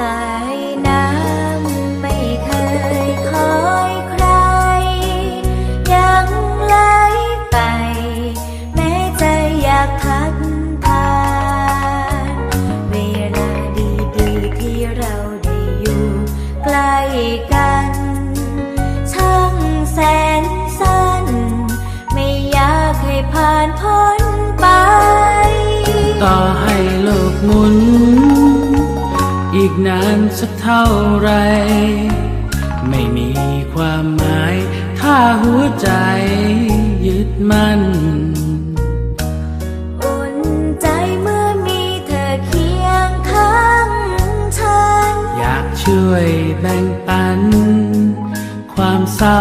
สาน้ำไม่เคยคอยใคร ยังไหลไป แม้ใจอยากพัดพาเวลาดีๆที่เราได้อยู่ใกล้กัน ช่างแสนสั้น ไม่อยากให้ผ่านพ้นไป ต่อให้โลกหมุน อุ่นใจเมื่อมีเธอเคียงข้างฉันอยากช่วยแบ่งปัน ความเศร้า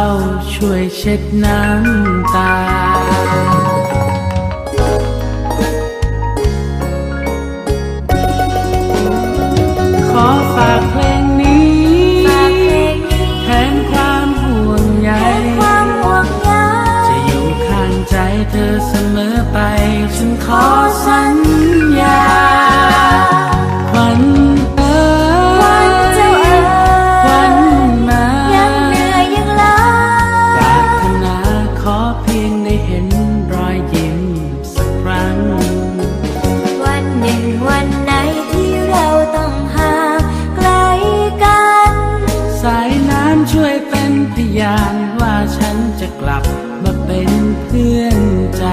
ช่วยเช็ดน้ำตา ช่วยเป็นพยานว่าฉันจะกลับมาเป็นเพื่อนใจ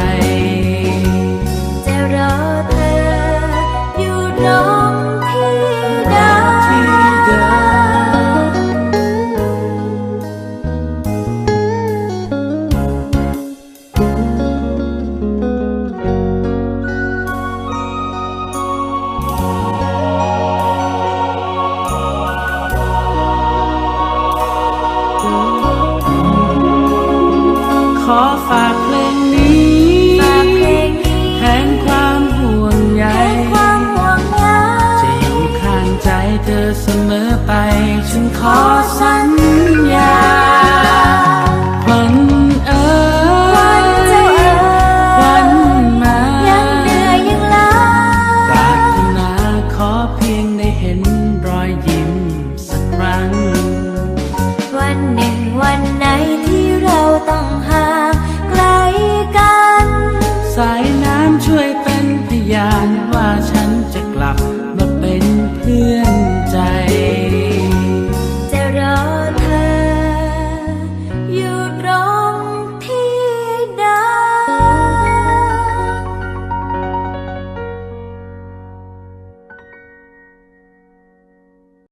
ฝากเพลงนี้ฝากเพลงนี้แทนความห่วงใยแทนความห่วงใยจะอยู่ข้างใจเธอเสมอไป ฉันขอสัญญาควันเอ๋ยวันเจ้าเอ๋ยควันมายังเหนื่อยยังล้าปรารถนาขอเพียงได้เห็นรอยยิ้มสักครั้ง วันหนึ่งวันไหนที่เราต้องห่ อย่า